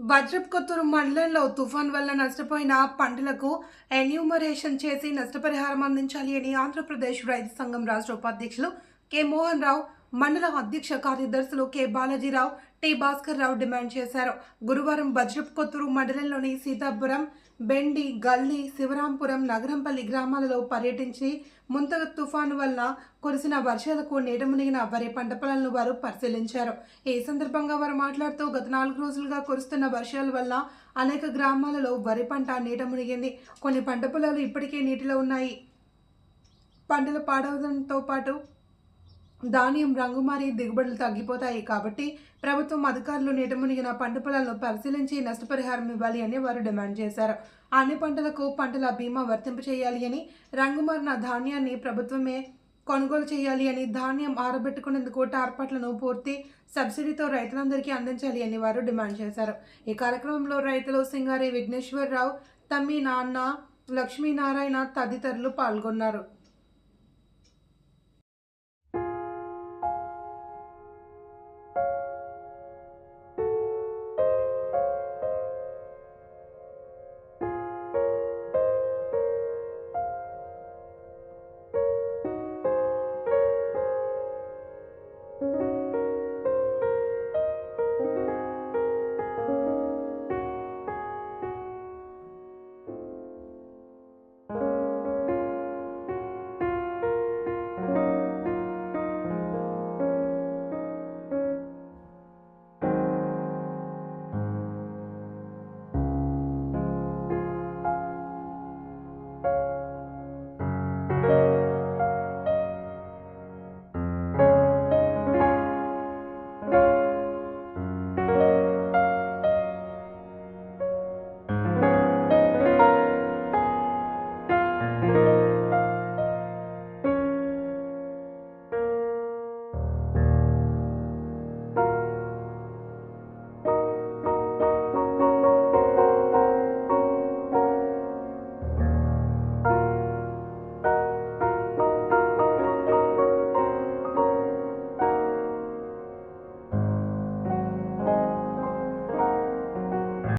వజ్రపుకొత్తూరు మండలంలో తుఫాన్ వల్ల నష్టపోయిన పంటలకు ఎన్యూమరేషన్ చేసి నష్టపరిహారం అందించాలి అని ఆంధ్రప్రదేశ్ రైతు సంఘం రాష్ట్ర ఉపాధ్యక్షులు కె మోహన్ రావు మండల అధ్యక్ష కార్యదర్శులు K. Balajirao T. Bhaskar Rao demand చేశారు. గురువారం వజ్రపుకొత్తూరు మండలంలోని సీతాపురం బెండి గల్లి శివరాంపురం నగరంపల్లి గ్రామాలలో పర్యటించి ముంతగ తుఫాను వలన కురిసిన వర్షాలకు నీట మునిగిన వరి పంట పొలాలను వారు పరిశీలించారు. ఈ సందర్భంగా వారు మాట్లాడుతూ గత నాలుగు రోజులుగా కురుస్తున్న వర్షాల వల్ల అనేక గ్రామాలలో వరి పంట నీట మునిగింది కొన్ని పంట పొలాలు ఇప్పటికే నీటిలో ఉన్నాయి. పంటలు పాడవడంతో పాటు ధాన్యం రంగు మారి దిగుబడులు తగ్గిపోతాయి కాబట్టి ప్రభుత్వం అధికారులు నీట మునిగిన పంట పొలాలను పరిశీలించి నష్టపరిహారం ఇవ్వాలి అని వారు డిమాండ్ చేశారు. అన్ని పంటలకు పంటల బీమా వర్తింపు చేయాలి అని రంగుమారిన ధాన్యాన్ని ప్రభుత్వమే కొనుగోలు చేయాలి అని ధాన్యం ఆరబెట్టుకునేందుకు టార్పట్లను పూర్తి సబ్సిడీతో రైతులందరికీ అందించాలి అని వారు డిమాండ్ చేశారు. ఈ కార్యక్రమంలో రైతులు సింగారి విఘ్నేశ్వరరావు తమ్మి నాన్న లక్ష్మీనారాయణ తదితరులు పాల్గొన్నారు.